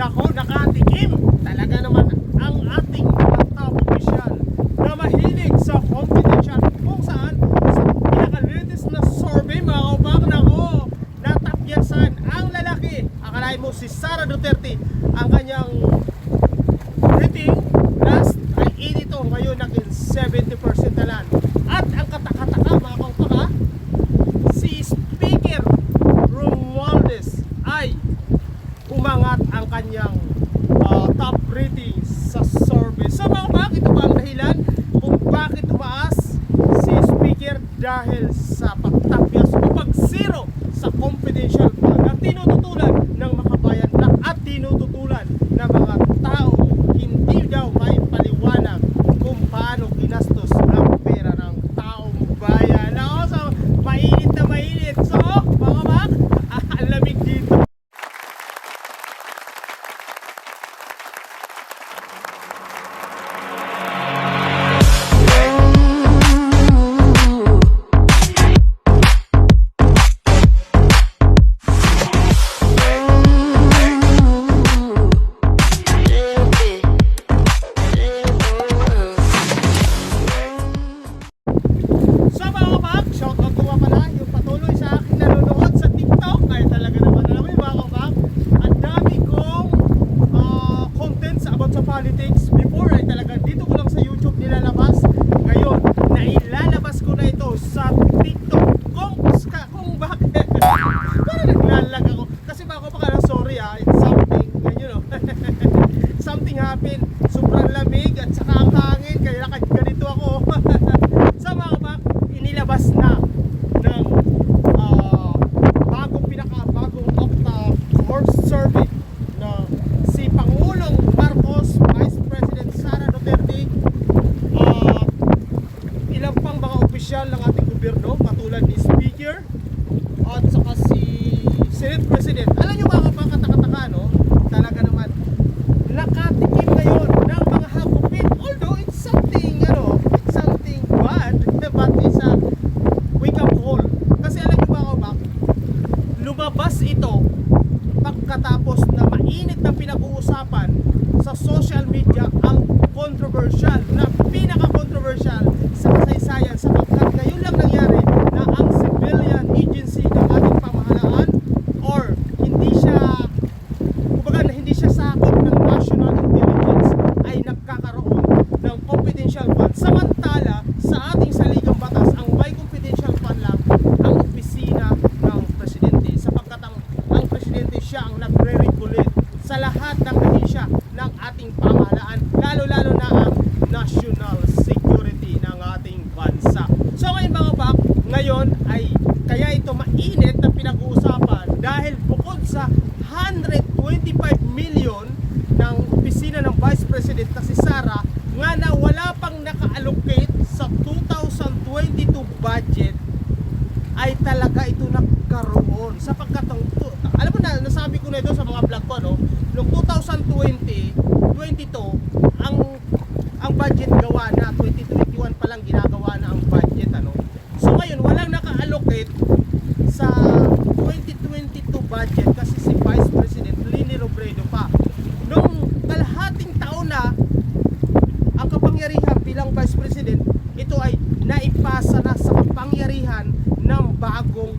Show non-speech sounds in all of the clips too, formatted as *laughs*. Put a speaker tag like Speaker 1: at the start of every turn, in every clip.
Speaker 1: Nako, opisyal ng ating gobyerno katulad ni Speaker at saka si Senate President. Alam nyo mga kapakatakataka, no? Talaga naman, nakatikim ngayon ng mga hakupin. Although it's something, ano, it's something bad, *laughs* but it's a wake-up call. Kasi alam nyo mga kapak, lumabas ito pagkatapos na mainit na pinag-uusapan sa social media ang controversial na 2022 budget ay talaga ito nagkaroon. Sapagkat ang alam mo na nasabi ko na ito sa mga vlog ko no? Noong 2020 22 ang ang budget gawa na 2021 pa lang ginagawa na ang budget ano? So ngayon walang naka-allocate sa 2022 budget kasi si Vice President Lini Robredo pa. Noong kalahating taon na ang kapangyarihan bilang Vice President bagong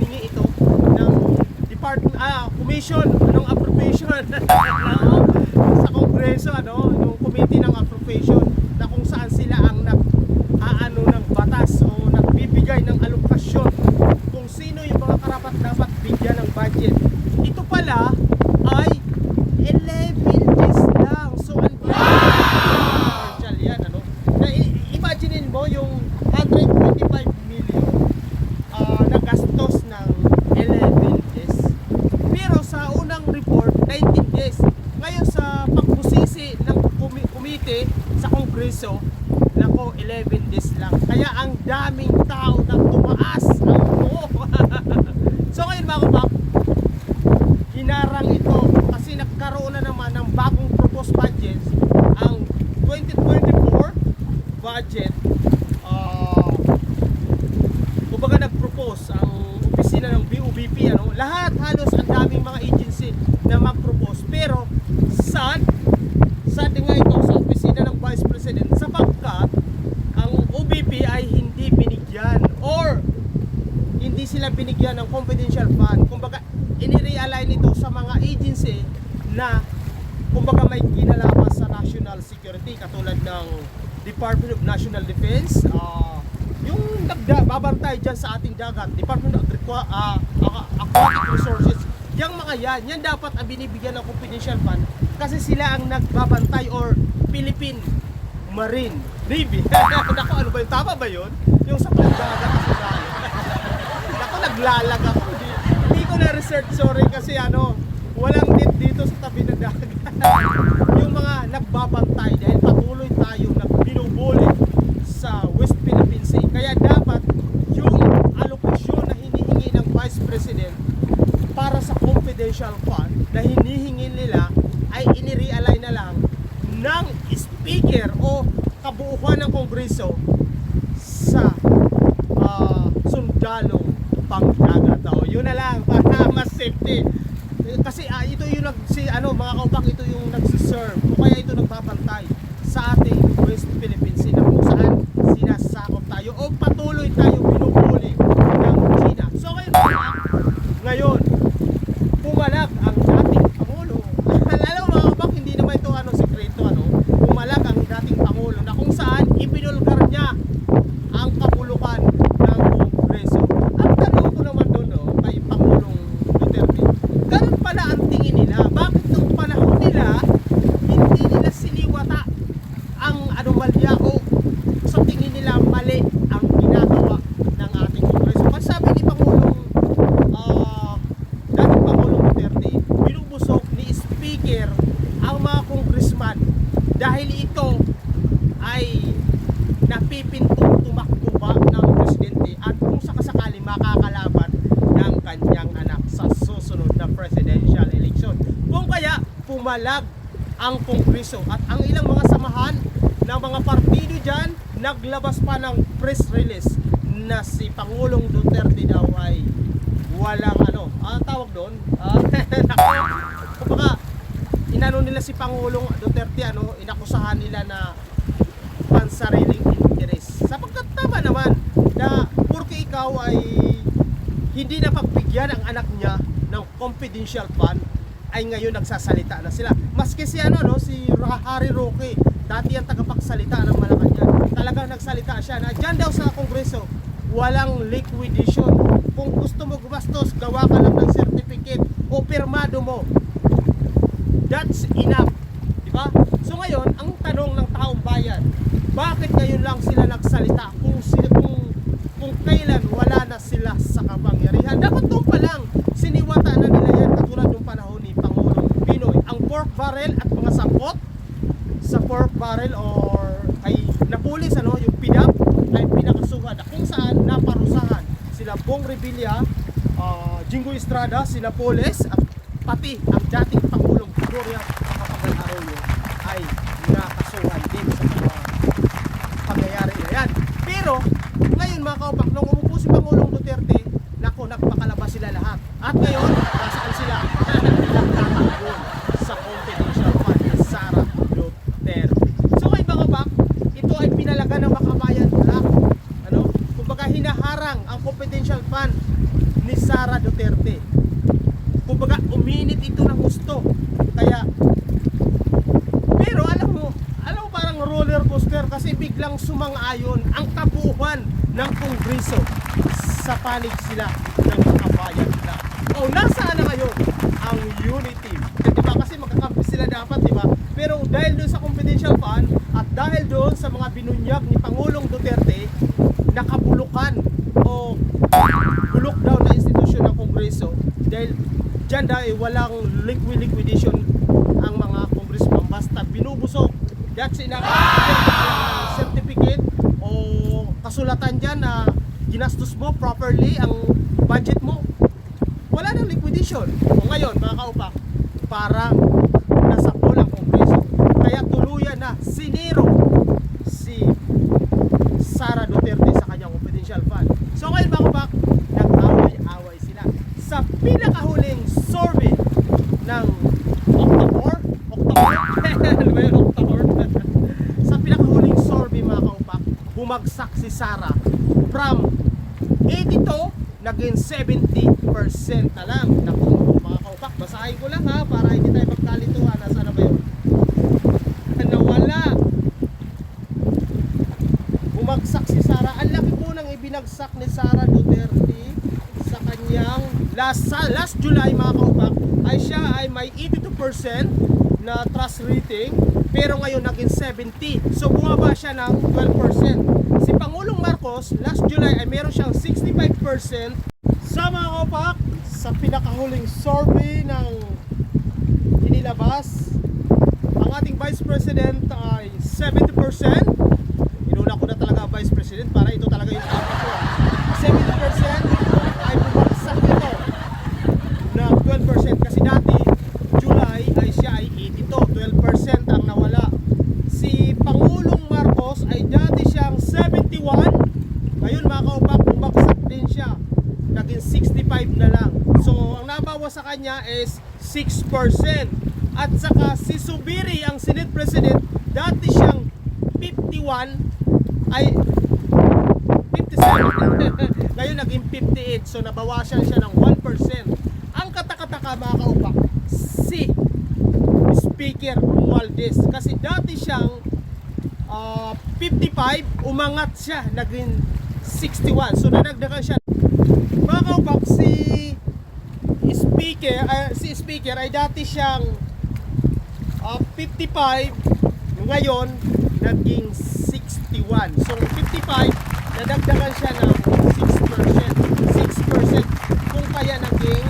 Speaker 1: hiningi ito ng department, ah, commission, anong appropriation no? *laughs* sa kongreso, ano, yung committee ng appropriation na kung saan sila ang nag aano ng batas o nagbibigay ng alokasyon kung sino yung mga karapat dapat bigyan ng budget. Ito pala ay 11 days lang. So, ang wow! yan, ano? Na, imagine mo yung 125 Kongreso, nako 11 days lang. Kaya ang daming tao na tumaas ang buo. *laughs* so ngayon mga kabak, hinarang ito kasi nagkaroon na naman ng bagong proposed budget ang 2024 budget uh, kumbaga nag-propose ang opisina ng BUBP ano, lahat halos ang daming mga agency na mag-propose pero sad sad nga ito sa opisina ng Vice President sapagkat ang OBP ay hindi binigyan or hindi sila binigyan ng confidential fund. Kumbaga, inirealign ito sa mga agency na kumbaga may kinalaman sa national security katulad ng Department of National Defense, ah, yung nagbabantay dyan sa ating dagat, Department of Aqua- Aquatic Resources, yung mga yan, yan dapat ang binibigyan ng confidential fund kasi sila ang nagbabantay or Philippine Marine Navy. *laughs* Naku, ano ba yun? Tama ba yun? Yung sa pagdagat kasi tayo. *laughs* Ako naglalag ako. Hindi ko na-research, sorry, kasi ano, walang net dito sa tabi ng dagat. *laughs* yung mga nagbabantay dahil patuloy tayong nagbinubuli sa West Philippine Sea. Kaya dapat yung allocation na hinihingi ng Vice President para sa confidential fund na hinihingi nila ay inirealign na lang ng speaker o kabuuan ng kongreso sa ah, sundalong pangdagat. O, yun na lang para *laughs* mas safety. Kasi ah, ito yung nag si ano mga kaupang ito yung nagsiserve. O kaya ito nagbabantay sa ating West Philippine Sea na kung saan sinasakop tayo o patuloy tayo binubuli ng China. So ngayon, ngayon pumalag ang dating Pangulo. Alam mo mga kaupang, hindi naman ito ano, sekreto ano, pumalag ang dating Pangulo na kung saan ipinulgar niya ang kabulukan ng Kongreso. Ang tanong ko naman doon no, kay Pangulong Duterte, ganun pala ang tingin nila. Bakit nung panahon nila, hindi nila siniwata ang anomalya o sa tingin nila mali ang ginagawa ng ating Kongreso. Kasi sabi ni Pangulong ah, dating Pangulong Duterte, binubusok ni Speaker ang mga congressman dahil ito ay napipintong tumakbo ba ng presidente at kung sakasakali makakalaban ng kanyang anak sa susunod na presidential election. Kung kaya pumalag ang kongreso at ang ilang mga samahan ng mga partido dyan naglabas pa ng press release na si Pangulong Duterte daw ay walang ano, ah, tawag doon, *laughs* ah, kumbaga, inano nila si Pangulong Duterte, ano, inakusahan nila na pansariling interes. Sapagkat tama naman na porque ikaw ay hindi napagbigyan ang anak niya ng confidential fund ay ngayon nagsasalita na sila. Maski si ano no, si Harry Roque, dati ang tagapagsalita ng Malacanang. Talagang nagsalita siya na diyan daw sa Kongreso, walang liquidation. Kung gusto mo gumastos, gawa ka lang ng certificate o pirmado mo. That's enough. Di ba? So ngayon, ang tanong ng taong bayan, bakit ngayon lang sila nagsalita kung, kung, kung kailan wala na sila sa kapangyarihan? Dapat doon pa lang, siniwata na nila yan katulad ng panahon ni Pangulong Pinoy. Ang pork barrel at mga sangkot sa pork barrel or ay napulis ano, yung pidap ay pinakasuhan na kung saan naparusahan sila Bong Revilla, ah, Jingo Estrada, sila Poles at pati ang dating Pangulong Gloria Macapagal Arroyo ay nakasuhan din sa mga pangyayari na yan. Pero ngayon mga kaupak, nung umupo si Pangulong Duterte, nako nagpakalabas sila lahat. At ngayon, nasaan sila? Nagtatakbo sa confidential fund ni Sara Duterte. So ngayon mga kaupak, ito ay pinalaga ng makabayan black. Ano? Kumbaga hinaharang ang confidential fund ni Sara Duterte. Kumbaga uminit ito ng gusto. Kaya pero alam mo, alam mo parang roller coaster kasi biglang sumang-ayon ang kabuuan ng kongreso sa panig sila ng kabayan na. O nasaan na ngayon ang unity? Eh, di ba? Kasi magkakampi sila dapat, di ba? Pero dahil doon sa confidential fund at dahil doon sa mga binunyag ni Pangulong Duterte, nakabulukan o bulok daw na institusyon ng kongreso dahil dyan dahil walang liquid liquidation That's enough. Certificate o kasulatan dyan na ginastos mo properly ang budget mo. Wala nang liquidation. O ngayon, mga kaupak, parang nasa kulang kongreso. Kaya tuluyan na siniro si Sara Duterte sa kanyang confidential fund. So ngayon mga kaupak, nag-away-away sila sa pinakahuling survey ng October, October, ano ba yun, October? sa pinakahuling survey mga kaupak, bumagsak si Sara from 82 naging 70% na lang. Naku, mga kaupak, basahin ko lang ha para hindi tayo magkalituhan. Nasaan na ba yun? Nawala. Bumagsak si Sara. Ang laki po nang ibinagsak ni Sara Duterte sa kanyang last, sa last July mga kaupak ay siya ay may 82% na trust rating pero ngayon naging 70 so bumaba siya ng 12% si Pangulong Marcos last July ay meron siyang 65% sa mga kaupak sa pinakahuling survey ng inilabas. Ang ating Vice President ay 70% inuna ko na talaga Vice President para ito talaga yung apat ko 70% ay bumagsak ito na 12% kasi dati July ay siya ay 82 12% ang nawala si Pangulong Marcos ay dati siyang 71 ngayon mga kaupak bumagsak din siya. Naging 65 na lang. So ang nabawas sa kanya is 6% at saka si Subiri ang Senate President dati siyang 51 ay 57 *laughs* ngayon naging 58 so nabawasan siya ng 1% ang katakataka mga kaupak si Speaker Romualdez. Kasi dati siyang ah, 55 umangat siya. Naging 61 so nadagdagan siya. Mga kaupak si speaker ah, si speaker ay dati siyang ah, 55 ngayon naging 61 so 55 nadagdagan siya ng 6% 6% kung kaya naging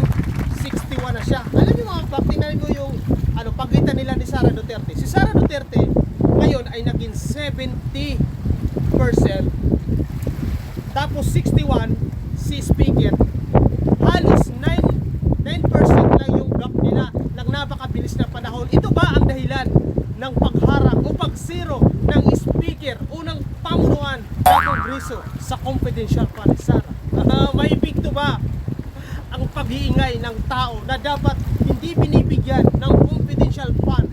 Speaker 1: 61 na siya. Alam niyo mga kaupak tingnan mo yung ano pagitan nila ni Sara Duterte. Si Sara Duterte ngayon ay naging 70% tapos 61 si speaker halos 9 9% lang yung gap nila ng napakabilis na panahon. Ito ba ang dahilan ng pagharang o pagsiro ng speaker unang pamunuan ng kongreso sa confidential fund ni Sara Ah, may epekto ba ang pag-iingay ng tao na dapat hindi binibigyan ng confidential fund